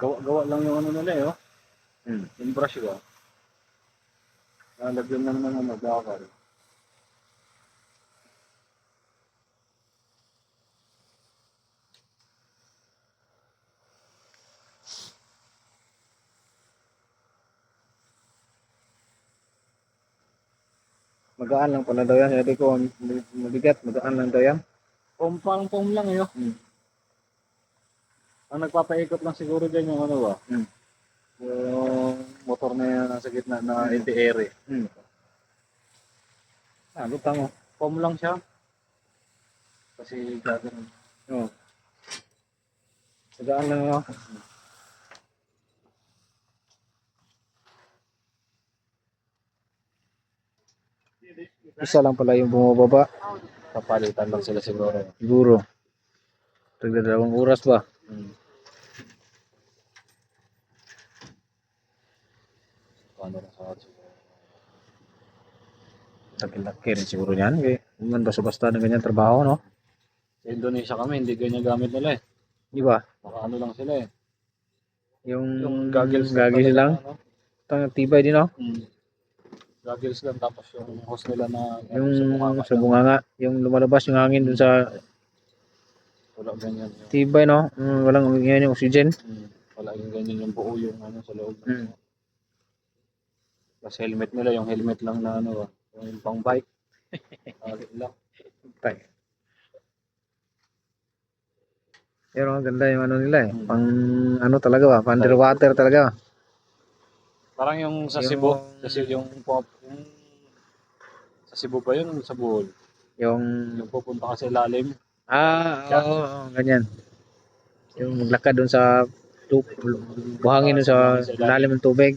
Gawa-gawa lang yung ano nila eh, oh. Hmm. Yung brush ba? Lalagyan na naman ng magkakal. Magaan lang pala daw yan. Sabi ko, mabigat, magaan lang daw yan. Foam lang eh, oh. Hmm. Ang nagpapaikot lang siguro dyan yung ano ba? Hmm. Yung motor na yan nasa gitna na anti-air eh. Hmm. Ah, lutang mo. Foam lang siya. Kasi gagawin. Oo. Magaan lang oh. Isa lang pala yung bumababa. Papalitan lang sila siguro. Siguro. Tagda dalawang oras ba? Hmm. Paano na sa siguro? Laki-laki rin siguro yan. Okay. Naman basta-basta na ganyan trabaho, no? Sa Indonesia kami, hindi ganyan gamit nila eh. Di ba? Baka ano lang sila eh. Yung, Yung goggles, goggles lang. Ano? Tang tibay din, no? Hmm. Goggles lang tapos yung hose nila na Yung sa mukha sa bunganga, yung lumalabas yung hangin dun sa Wala ganyan. Yung, tibay, no? Mm, walang yan yung oxygen. hmm. Wala yung ganyan yung buo yung ano sa loob. Hmm. Plus helmet nila, yung helmet lang na ano, ah, yung pang bike. Tali lang. Tay. Pero ang ganda yung ano nila eh. Hmm. Pang ano talaga ba? Pang underwater talaga. Parang yung sa Yung- Cebu, kasi yung pop, yung sa Cebu pa yun, sa Bohol. Yung Yung pupunta ka sa ilalim, ah, oo, oo, ganyan. Yung maglakad doon sa tu buhangin doon sa lalim ng tubig.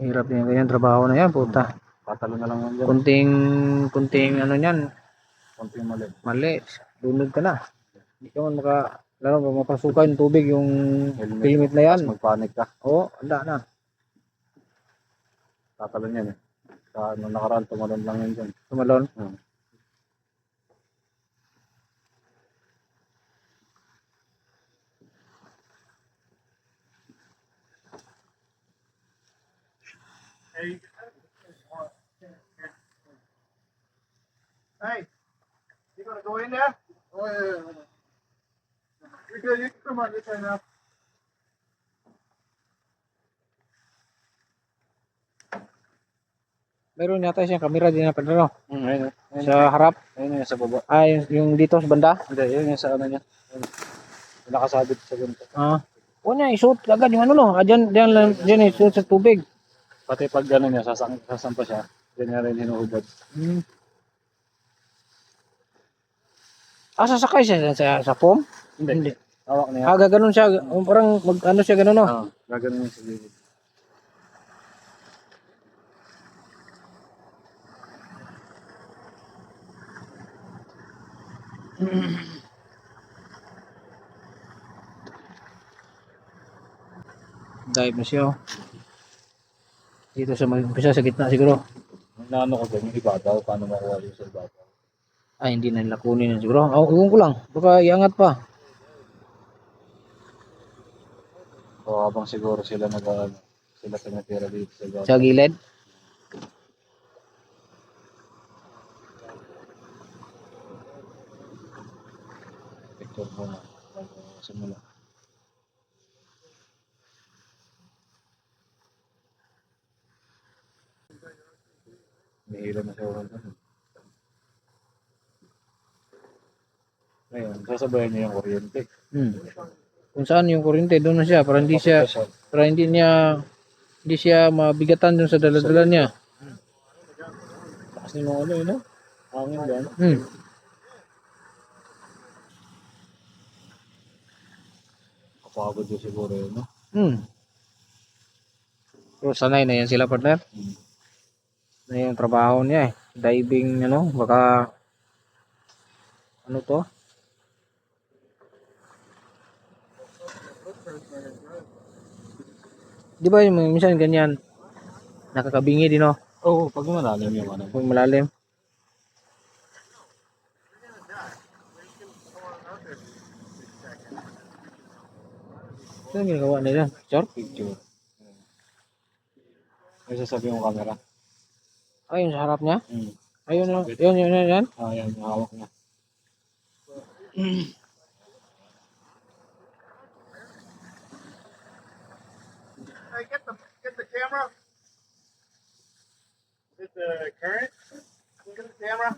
Hirap yung ganyan trabaho na yan, puta. patalo na lang yan dyan. Kunting, kunting ano niyan, Konting mali. mali, lunod ka na. Hindi ka man maka, lalo pag mapasukan yung tubig, yung Helmet. helmet na yan. Tapos magpanik ka. Oo, anda na. Tatalon yan eh. Sa nung nakaraan, tumalon lang yan dyan. Tumalon. Hmm. Hey, you gonna go in there? Oh, yeah, yeah, yeah. You good? You come on, you turn up. Meron yata siyang camera din na padano. Hmm, ayun, oh. ayun, Sa harap. ayun yung sa baba. Ah, yung, yung dito sa banda. Hindi, yun yung sa ano niya. Ayun. Nakasabit sa ganito. Ah. O niya, isuot agad yung ano no. Ah, dyan, dyan, lang- dyan isuot sa tubig. Pati pag gano'n niya, sasang, sasampa siya. Diyan niya rin hinuhubad. Hmm. Ah, sasakay siya sa, sa foam? Hindi. Hawak niya. Ah, gaganon siya. um, Parang mag, ano siya gano'n no. Oo, gaganon yung sa gilid. Dive na siya. Dito sa mag umpisa sa gitna siguro. Naano ko dyan, yung iba daw, paano makuha yung sa iba daw. Ay, hindi na nila kunin na siguro. Oh, iwan ko lang. Baka iangat pa. O habang siguro sila nag ano, sila pinatira dito sa iba. Sa gilid. Picture mo na. Simula. Ilaw na siya ulan doon. Ngayon, sasabayan niya yung kuryente. Hmm. Kung saan yung kuryente, doon na siya. Para hindi siya, para hindi niya Hindi siya mabigatan dun sa daladala niya. Kasi nung ano yun, no? Hangin yan. Hmm. Kapagod yun siguro yun, no? Hmm. Pero sanay na yan sila partner. Hmm. Na yung trabaho niya eh. Diving ano, baka ano to? Di ba yung minsan ganyan nakakabingi din oh, Oo, pag malalim yung ano. pag malalim. Ano yung ginagawa nila? Sure? Picture. May sasabi yung camera. Ayun sa harap niya? Hmm. Ayun, oh. yun, yun, yun, yun. Ah, yan, yung hawak niya. Hey, get the get the camera. Get the current. Get the camera.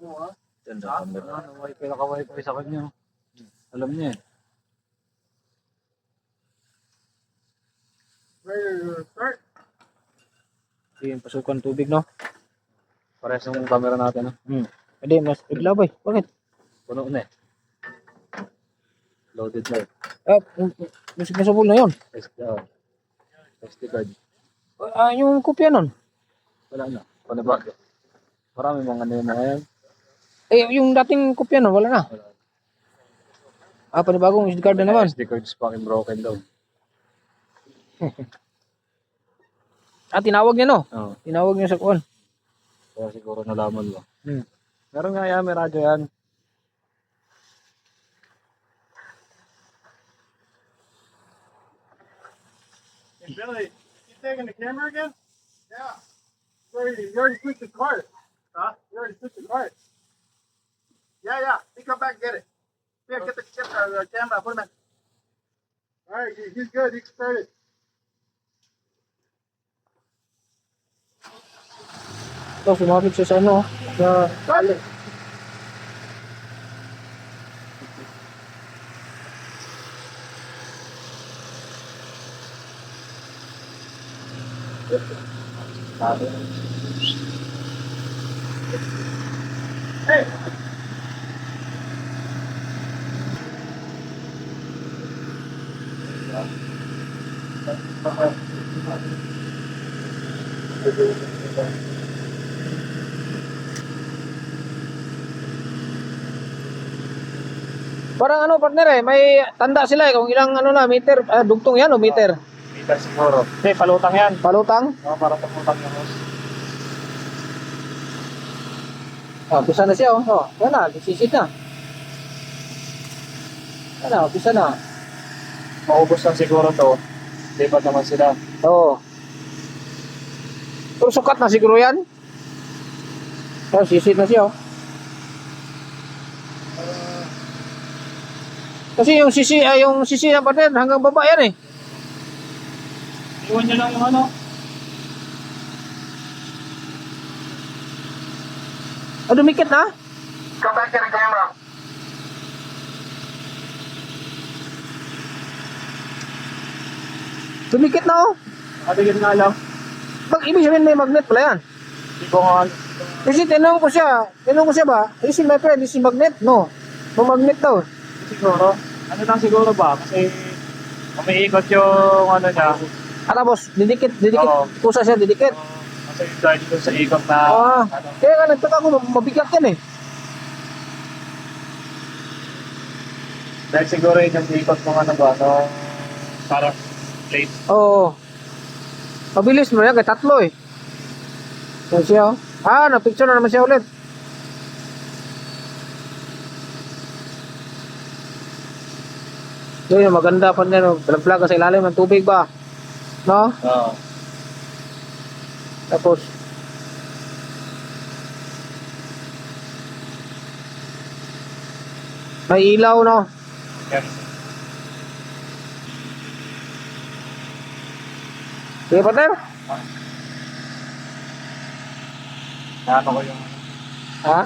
Ah. Ganda camera. Ano, wifi, naka-wifi sa kanya. Alam niya eh. Ready to start? Yung pasukan tubig, no? Parehas yung camera natin, no? Hmm. Hindi, mas iglaw ba? Bakit? Puno na eh. Loaded na eh. Ah, musik na sabol na yun. SD, ah. SD card. Ah, yung kopya nun. Wala na. Panibago. Marami mga ano yung mga yan. Eh, yung dating kopya nun, wala na. Wala. Ah, panibagong SD card na naman. SD card is fucking broken daw. Ah, tinawag niya, no? Oo. Tinawag niya sa kuwan. Kaya siguro nalaman mo. Hmm. Meron nga yan, may radyo yan. Hey, Billy, you taking the camera again? Yeah. You already, you already took the cart. Huh? You already took the cart. Yeah, yeah. You come back and get it. Yeah, get the, get the, the camera. Put him in. All right, he- he's good. He can start it. Ito, sumapit siya sa ano, sa Start it. Hey. Parang ano, partner eh, may tanda sila eh, kung ilang ano na, meter, ah, dugtong yan o meter. Meter siguro. Hindi, palutang yan. Palutang. Oo, parang palutang yung host. Ah, pisa na siya oh. Oh, yan na, sisit na. Yan na, na. Maubos lang siguro to. Lipat naman sila. Oo. Pero sukat na siguro yan. Oh, sisit na siya oh. Kasi yung sisi, ay yung sisi ng partner hanggang baba yan eh. Iwan nyo lang yung ano. Ah, dumikit na? Come back to the camera. Dumikit na oh. Atigil nga lang. Pag ibig sabihin may magnet pala yan. Hindi ko nga. Kasi tinanong ko siya, tinanong ko siya ba, is my friend, is magnet? No. May magnet daw. Siguro. Ano lang siguro ba? Kasi umiikot yung ano niya. Ah, tapos, didikit, didikit, Oo. kusa siya, didikit. Kasi dahil dun sa ikot na Ah, ano. kaya nga nagtaka ko, mabigat yan eh. Dahil siguro yun yung ikot ng ano ba, no, parang plate. Oo. Mabilis mo yan, kay tatlo eh. Yan siya oh. Ah, na-picture na naman siya ulit. Yun, yung maganda pa niya, no? Vlog-vlog ka sa ilalim ng tubig ba? No? Oo. Tapos, may ilaw, no? Yan. Sige, partner? Ano ko yung Ha?